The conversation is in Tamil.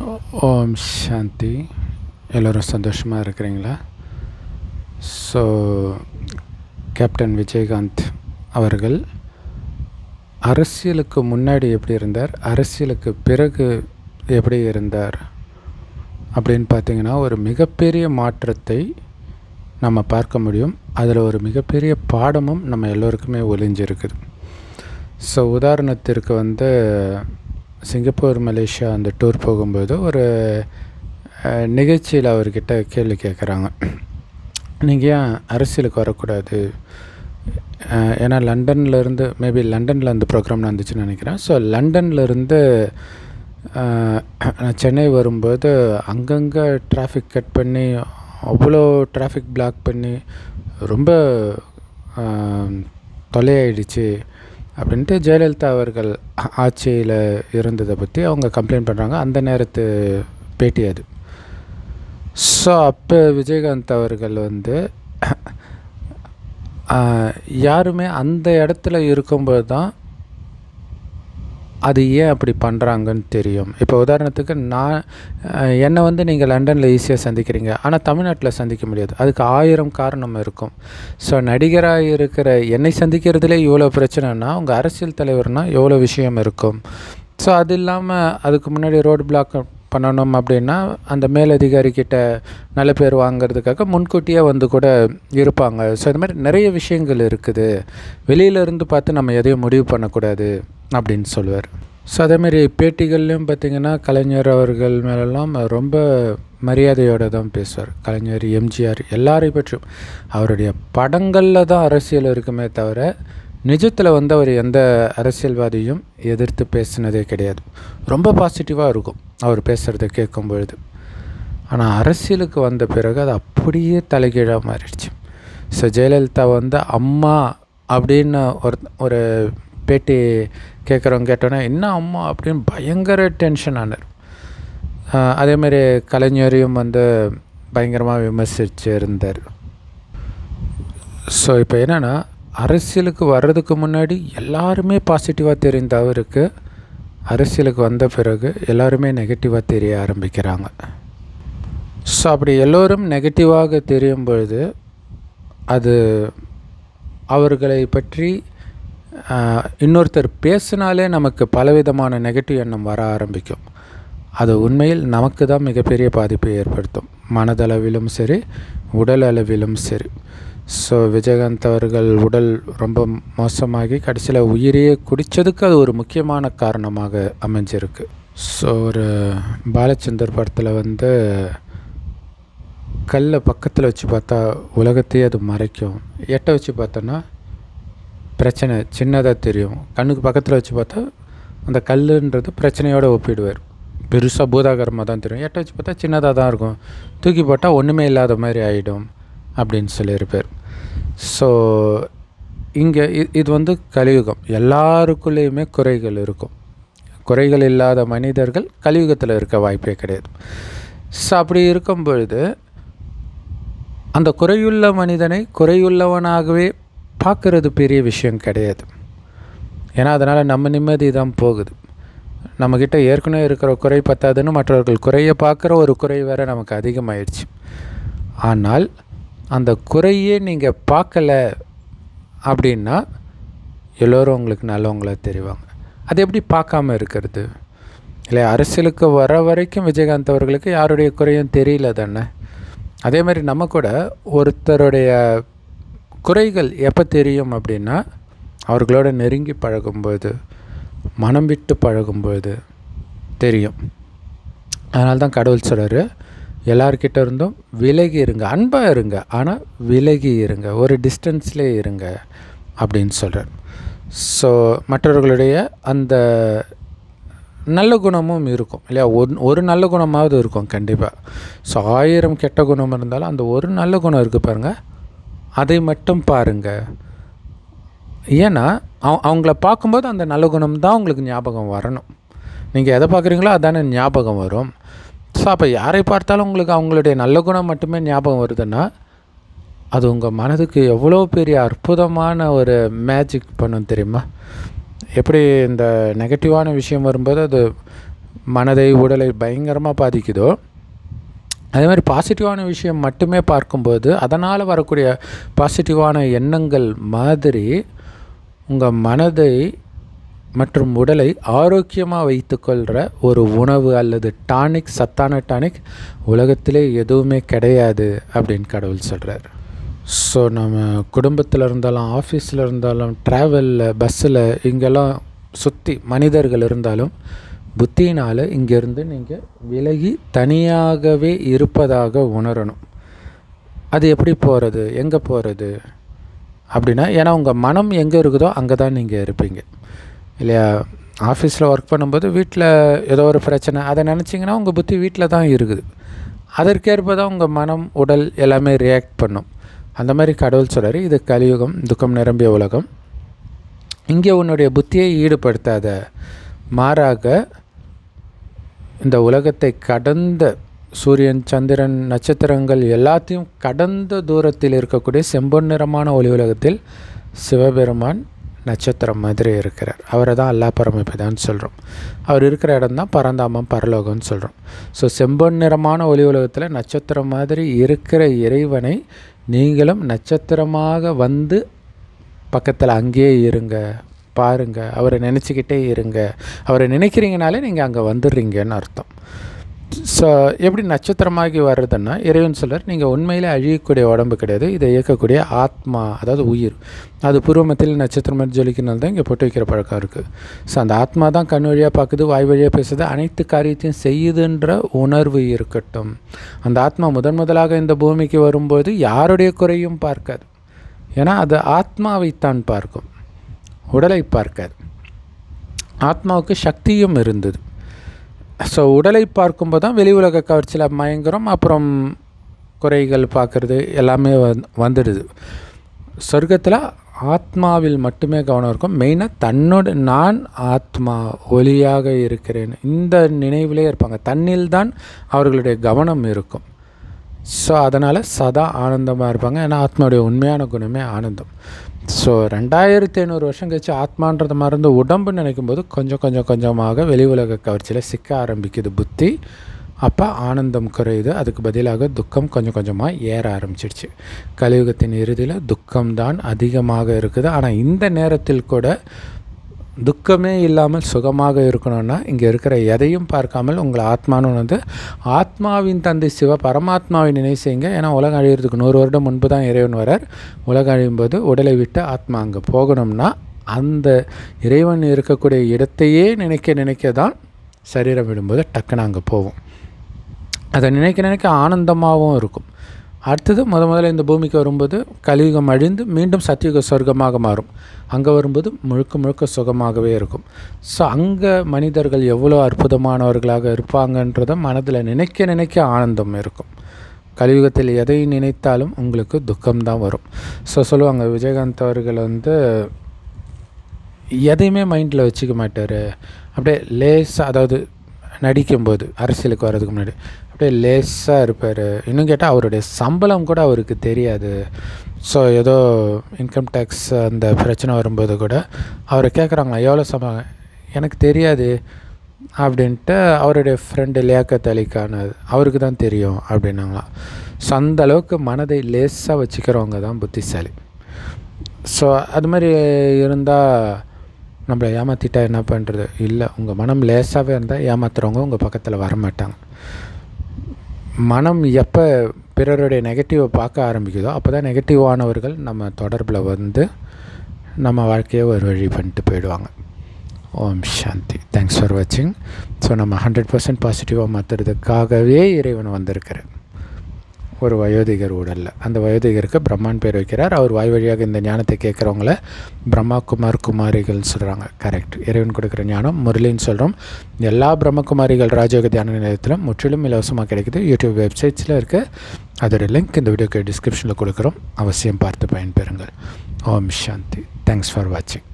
ஓம் சாந்தி. எல்லோரும் சந்தோஷமாக இருக்கிறீங்களா? ஸோ கேப்டன் விஜயகாந்த் அவர்கள் அரசியலுக்கு முன்னாடி எப்படி இருந்தார் அரசியலுக்கு பிறகு எப்படி இருந்தார் அப்படின்னு பார்த்தீங்கன்னா ஒரு மிகப்பெரிய மாற்றத்தை நம்ம பார்க்க முடியும். அதில் ஒரு மிகப்பெரிய பாடமும் நம்ம எல்லோருக்குமே ஒளிஞ்சிருக்குது ஸோ உதாரணத்திற்கு வந்து சிங்கப்பூர் மலேசியா அந்த டூர் போகும்போது ஒரு நிகழ்ச்சியில் அவர்கிட்ட கேள்வி கேட்குறாங்க நீங்கள் ஏன் அரசியலுக்கு வரக்கூடாது? ஏன்னா லண்டன்லேருந்து மேபி லண்டனில் அந்த ப்ரோக்ராம் நடந்துச்சுன்னு நினைக்கிறேன். ஸோ லண்டன்லேருந்து நான் சென்னை வரும்போது அங்கங்கே டிராஃபிக் கட் பண்ணி அவ்வளோ டிராஃபிக் பிளாக் பண்ணி ரொம்ப தொலையாயிடுச்சு. அப்படின்ட்டு ஜெயலலிதா அவர்கள் ஆட்சியில் இருந்ததை பற்றி அவங்க கம்ப்ளைண்ட் பண்ணுறாங்க அந்த நேரத்து பேட்டி அது. ஸோ அப்போ விஜயகாந்த் அவர்கள் வந்து யாருமே அந்த இடத்துல இருக்கும்போது தான் அது ஏன் அப்படி பண்ணுறாங்கன்னு தெரியும். இப்போ உதாரணத்துக்கு நான் என்னை வந்து நீங்கள் லண்டனில் ஈஸியாக சந்திக்கிறீங்க. ஆனால் தமிழ்நாட்டில் சந்திக்க முடியாது. அதுக்கு ஆயிரம் காரணம் இருக்கும். ஸோ நடிகராக இருக்கிற என்னை சந்திக்கிறதுலே இவ்வளோ பிரச்சனைனா உங்கள் அரசியல் தலைவர்னால் எவ்வளோ விஷயம் இருக்கும். ஸோ அது இல்லாமல் அதுக்கு முன்னாடி ரோடு பிளாக் பண்ணணும் அப்படின்னா அந்த மேலதிகாரிக்கிட்ட நல்ல பேர் வாங்குறதுக்காக முன்கூட்டியே வந்து கூட இருப்பாங்க. ஸோ இந்த மாதிரி நிறைய விஷயங்கள் இருக்குது. வெளியில இருந்து பார்த்து நம்ம எதையும் முடிவு பண்ணக்கூடாது. அப்படின்னு சொல்லுவார். ஸோ அதேமாரி பேட்டிகள்லையும் பார்த்திங்கன்னா கலைஞர் அவர்கள் மேலெல்லாம் ரொம்ப மரியாதையோடு தான் பேசுவார். கலைஞர் எம்ஜிஆர் எல்லாரையும் பற்றியும். அவருடைய படங்களில் தான் அரசியல் இருக்குமே தவிர நிஜத்தில் வந்து அவர் எந்த அரசியல்வாதியும் எதிர்த்து பேசினதே கிடையாது. ரொம்ப பாசிட்டிவாக இருக்கும் அவர் பேசுகிறத கேட்கும் பொழுது ஆனால் அரசியலுக்கு வந்த பிறகு அது அப்படியே தலைகீழாக மாறிடுச்சு. ஸோ ஜெயலலிதா வந்து அம்மா அப்படின்னு ஒரு ஒரு பேட்டி கேட்குறவங்க கேட்டோன்னே என்ன அம்மா? அப்படின்னு பயங்கர டென்ஷன் ஆனார். அதேமாதிரி கலைஞரையும் வந்து பயங்கரமாக விமர்சித்து இருந்தார். ஸோ இப்போ என்னென்னா அரசியலுக்கு வர்றதுக்கு முன்னாடி எல்லாருமே பாசிட்டிவாக தெரிந்த அவருக்கு அரசியலுக்கு வந்த பிறகு எல்லாருமே நெகட்டிவாக தெரிய ஆரம்பிக்கிறாங்க. ஸோ அப்படி எல்லோரும் நெகட்டிவாக தெரியும் பொழுது அது அவர்களை பற்றி இன்னொருத்தர் பேசினாலே நமக்கு பலவிதமான நெகட்டிவ் எண்ணம் வர ஆரம்பிக்கும். அது உண்மையில் நமக்கு தான் மிகப்பெரிய பாதிப்பை ஏற்படுத்தும். மனதளவிலும் சரி உடல் அளவிலும் சரி. ஸோ விஜயகாந்த் அவர்கள் உடல் ரொம்ப மோசமாகி கடைசியில் உயிரையே குடித்ததுக்கு அது ஒரு முக்கியமான காரணமாக அமைஞ்சிருக்கு. ஸோ ஒரு பாலச்சந்தர் படத்தில் வந்து கல்லை பக்கத்தில் வச்சு பார்த்தா உலகத்தையே அது மறைக்கும். எட்ட வச்சு பார்த்தோன்னா பிரச்சனை சின்னதாக தெரியும். கண்ணுக்கு பக்கத்தில் வச்சு பார்த்தா அந்த கல்லுன்றது பிரச்சனையோடு ஒப்பிடுவார். பெருசாக பூதாகரமாக தான் தெரியும். எட்ட வச்சு பார்த்தா சின்னதாக தான் இருக்கும். தூக்கி போட்டால் ஒன்றுமே இல்லாத மாதிரி ஆகிடும் அப்படின்னு சொல்லியிருப்பார். ஸோ இங்கே இது வந்து கலியுகம். எல்லாருக்குள்ளேயுமே குறைகள் இருக்கும். குறைகள் இல்லாத மனிதர்கள் கலியுகத்தில் இருக்க வாய்ப்பே கிடையாது. ஸோ அப்படி இருக்கும் பொழுது அந்த குறையுள்ள மனிதனை குறையுள்ளவனாகவே பார்க்குறது பெரிய விஷயம் கிடையாது. ஏன்னா அதனால் நம்ம நிம்மதி தான் போகுது. நம்மக்கிட்ட ஏற்கனவே இருக்கிற குறை பத்தாதுன்னு மற்றவர்கள் குறைய பார்க்குற ஒரு குறை வேறு நமக்கு அதிகமாயிடுச்சு. ஆனால் அந்த குறையே நீங்கள் பார்க்கல அப்படின்னா எல்லோரும் உங்களுக்கு நல்லவங்களாக தெரிவாங்க. அது எப்படி பார்க்காம இருக்கிறது? இல்லை அரசியலுக்கு வர வரைக்கும் விஜயகாந்த் அவர்களுக்கு யாருடைய குறையும் தெரியல தானே? அதே மாதிரி நம்ம கூட ஒருத்தருடைய குறைகள் எப்போ தெரியும் அப்படின்னா அவர்களோட நெருங்கி பழகும்போது மனம் விட்டு பழகும்போது தெரியும். அதனால தான் கடவுள் சொல்கிறார் எல்லார்கிட்ட இருந்தும் விலகி இருங்க அன்பாக இருங்க ஆனால் விலகி இருங்க ஒரு டிஸ்டன்ஸ்லே இருங்க அப்படின்னு சொல்கிறார் ஸோ மற்றவர்களுடைய அந்த நல்ல குணமும் இருக்கும் இல்லையா? ஒன் ஒரு நல்ல குணமாவது இருக்கும் கண்டிப்பாக ஸோ ஆயிரம் கெட்ட குணம் இருந்தாலும் அந்த ஒரு நல்ல குணம் இருக்குது பாருங்கள் அதை மட்டும் பாருங்கள் ஏன்னா அவ அவங்கள பார்க்கும்போது அந்த நல்ல குணம் தான் உங்களுக்கு ஞாபகம் வரணும். நீங்கள் எதை பார்க்குறீங்களோ அதானே ஞாபகம் வரும். ஸோ அப்போ யாரை பார்த்தாலும் உங்களுக்கு அவங்களுடைய நல்ல குணம் மட்டுமே ஞாபகம் வருதுன்னா அது உங்கள் மனதுக்கு எவ்வளோ பெரிய அற்புதமான ஒரு மேஜிக் பண்ணும் தெரியுமா? எப்படி இந்த நெகட்டிவான விஷயம் வரும்போது அது மனதை உடலை பயங்கரமாக பாதிக்குதோ அதே மாதிரி பாசிட்டிவான விஷயம் மட்டுமே பார்க்கும்போது அதனால் வரக்கூடிய பாசிட்டிவான எண்ணங்கள் மாதிரி உங்கள் மனதை மற்றும் உடலை ஆரோக்கியமாக வைத்துக்கொள்கிற ஒரு உணவு அல்லது டானிக் சத்தான டானிக் உலகத்திலே எதுவுமே கிடையாது அப்படின்னு கடவுள் சொல்கிறார் ஸோ நம்ம குடும்பத்தில் இருந்தாலும் ஆஃபீஸில் இருந்தாலும் ட்ராவலில் பஸ்ஸில் இங்கெல்லாம் சுற்றி மனிதர்கள் இருந்தாலும் புத்தியினால் இங்கேருந்து நீங்கள் விலகி தனியாகவே இருப்பதாக உணரணும். அது எப்படி போகிறது எங்கே போகிறது அப்படின்னா ஏன்னா உங்கள் மனம் எங்கே இருக்குதோ அங்கே தான் நீங்கள் இருப்பீங்க. இல்லையா? ஆஃபீஸில் ஒர்க் பண்ணும்போது வீட்டில் ஏதோ ஒரு பிரச்சனை அதை நினச்சிங்கன்னா உங்கள் புத்தி வீட்டில் தான் இருக்குது. அதற்கேற்ப தான் உங்கள் மனம் உடல் எல்லாமே ரியாக்ட் பண்ணும். அந்த மாதிரி கடவுள் சொல்கிறார் இது கலியுகம் துக்கம் நிரம்பிய உலகம். இங்கே உன்னுடைய புத்தியை ஈடுபடுத்தாத மாறாக இந்த உலகத்தை கடந்த சூரியன் சந்திரன் நட்சத்திரங்கள் எல்லாத்தையும் கடந்த தூரத்தில் இருக்கக்கூடிய செம்பொன் நிறமான ஒளி உலகத்தில் சிவபெருமான் நட்சத்திரம் மாதிரி இருக்கிறார். அவரை தான் அல்லா பரமபிதான்னு சொல்கிறோம் அவர் இருக்கிற இடம் தான் பரந்தாமம் பரலோகம்னு சொல்கிறோம் ஸோ செம்பொன் நிறமான ஒளி உலகத்தில் நட்சத்திரம் மாதிரி இருக்கிற இறைவனை நீங்களும் நட்சத்திரமாக வந்து பக்கத்தில் அங்கேயே இருங்க. பாருங்கள் அவரை நினச்சிக்கிட்டே இருங்க. அவரை நினைக்கிறீங்கனாலே நீங்கள் அங்கே வந்துடுறீங்கன்னு அர்த்தம். ஸோ எப்படி நட்சத்திரமாகி வர்றதுன்னா இறைவன் சொல்கிறார் நீங்கள் உண்மையிலே அழியக்கூடிய உடம்பு கிடையாது இதை இயக்கக்கூடிய ஆத்மா அதாவது உயிர். அது பூர்வமத்தில் நட்சத்திரம் மாதிரி ஜொலிக்கிறனால தான் இங்கே போட்டு வைக்கிற பழக்கம் இருக்குது ஸோ அந்த ஆத்மா தான் கண் வழியாக பார்க்குது வாய் வழியாக பேசுது அனைத்து காரியத்தையும் செய்யுதுன்ற உணர்வு இருக்கட்டும். அந்த ஆத்மா முதன் முதலாக இந்த பூமிக்கு வரும்போது யாருடைய குறையும் பார்க்காது. ஏன்னா அது ஆத்மாவைத்தான் பார்க்கும். உடலை பார்க்காது ஆத்மாவுக்கு சக்தியும் இருந்தது. ஸோ உடலை பார்க்கும்போது தான் வெளி உலக கவர்ச்சியில் மயங்குறோம். அப்புறம் குறைகள் பார்க்குறது எல்லாமே வந் வந்துடுது. சொர்க்கத்தில் ஆத்மாவில் மட்டுமே கவனம் இருக்கும். மெயினாக தன்னோட நான் ஆத்மா ஒளியாக இருக்கிறேன். இந்த நினைவிலே இருப்பாங்க. தன்னில் தான் அவர்களுடைய கவனம் இருக்கும். ஸோ அதனால் சதா ஆனந்தமாக இருப்பாங்க. ஏன்னா ஆத்மாவுடைய உண்மையான குணமே ஆனந்தம். ஸோ ரெண்டாயிரத்தி ஐநூறு வருஷம் கழிச்சு ஆத்மான்றது மறந்து உடம்பு நினைக்கும் போது கொஞ்சம் கொஞ்சம் கொஞ்சமாக வெளி உலக கவர்ச்சியில் சிக்க ஆரம்பிக்குது புத்தி. அப்போ ஆனந்தம் குறையுது. அதுக்கு பதிலாக துக்கம் கொஞ்சம் கொஞ்சமாக ஏற ஆரம்பிச்சிடுச்சு. கலியுகத்தின் இறுதியில் துக்கம்தான் அதிகமாக இருக்குது. ஆனால் இந்த நேரத்தில் கூட துக்கமே இல்லாமல் சுகமாக இருக்கணும்னா இங்கே இருக்கிற எதையும் பார்க்காமல் உங்களை ஆத்மானு வந்து ஆத்மாவின் தந்தை சிவ பரமாத்மாவை நினை செய்யுங்க. ஏன்னா உலகம் அழிகிறதுக்கு நூறு வருடம் முன்பு தான் இறைவன் வரார். உலகம் அழியும் போது உடலை விட்டு ஆத்மா அங்கே போகணும்னா அந்த இறைவன் இருக்கக்கூடிய இடத்தையே நினைக்க நினைக்க தான் சரீரம் விடும்போது டக்குன்னு அங்கே போவோம். அதை நினைக்க நினைக்க ஆனந்தமாகவும் இருக்கும். அடுத்தது முத முதல்ல இந்த பூமிக்கு வரும்போது கலியுகம் அழிந்து மீண்டும் சத்தியுக சொர்க்கமாக மாறும். அங்கே வரும்போது முழுக்க முழுக்க சுகமாகவே இருக்கும். ஸோ அங்கே மனிதர்கள் எவ்வளோ அற்புதமானவர்களாக இருப்பாங்கன்றதை மனதில் நினைக்க நினைக்க ஆனந்தம் இருக்கும். கலியுகத்தில் எதை நினைத்தாலும் உங்களுக்கு துக்கம்தான் வரும். ஸோ சொல்லுவாங்க விஜயகாந்த் அவர்கள் வந்து எதையுமே மைண்டில் வச்சுக்க மாட்டார். அப்படியே லேஸாக அதாவது நடிக்கும்போது அரசியலுக்கு வர்றதுக்கு முன்னாடி. அப்படியே லேஸாக இருப்பார். இன்னும் கேட்டால் அவருடைய சம்பளம் கூட அவருக்கு தெரியாது. ஸோ ஏதோ இன்கம் டேக்ஸ் அந்த பிரச்சனை வரும்போது கூட அவரை கேட்குறாங்களா எவ்வளோ சம்பளம்? எனக்கு தெரியாது. அப்படின்ட்டு அவருடைய ஃப்ரெண்டு லியாக்கத் அலிக்கானது அவருக்கு தான் தெரியும். அப்படின்னாங்களாம் ஸோ அந்த அளவுக்கு மனதை லேஸாக வச்சுக்கிறவங்க தான் புத்திசாலி. ஸோ அது மாதிரி இருந்தால் நம்மளை ஏமாற்றிட்டா என்ன பண்ணுறது இல்லை உங்கள் மனம் லேசாகவே இருந்தால் ஏமாத்துறவங்க உங்கள் பக்கத்தில் வரமாட்டாங்க. மனம் எப்போ பிறருடைய நெகட்டிவை பார்க்க ஆரம்பிக்குதோ அப்போ தான் நெகட்டிவானவர்கள் நம்ம தொடர்பில் வந்து நம்ம வாழ்க்கையை ஒரு வழி பண்ணிட்டு போயிடுவாங்க. ஓம் சாந்தி. தேங்க்ஸ் ஃபார் வாட்சிங் ஸோ நம்ம ஹண்ட்ரட் பர்சன்ட் பாசிட்டிவாக மாற்றுறதுக்காகவே இறைவன் வந்திருக்கிறேன் ஒரு வயோதிகர் உடலில். அந்த வயோதிகருக்கு பிரம்மான் பேர் வைக்கிறார். அவர் வாய் வழியாக இந்த ஞானத்தை கேட்குறவங்கள பிரம்மா குமார் குமாரிகள் சொல்கிறாங்க கரெக்ட் இறைவன் கொடுக்குற ஞானம் முரளின்னு சொல்கிறோம் எல்லா பிரம்மகுமாரிகள் ராஜயோக தியான நிலையத்திலும் முற்றிலும் இலவசமாக கிடைக்குது. யூடியூப் வெப்சைட்ஸில் இருக்குது அதோட லிங்க் இந்த வீடியோக்கு டிஸ்கிரிப்ஷனில் கொடுக்குறோம். அவசியம் பார்த்து பயன்பெறுங்கள். ஓம் சாந்தி. தேங்க்ஸ் ஃபார் வாட்சிங்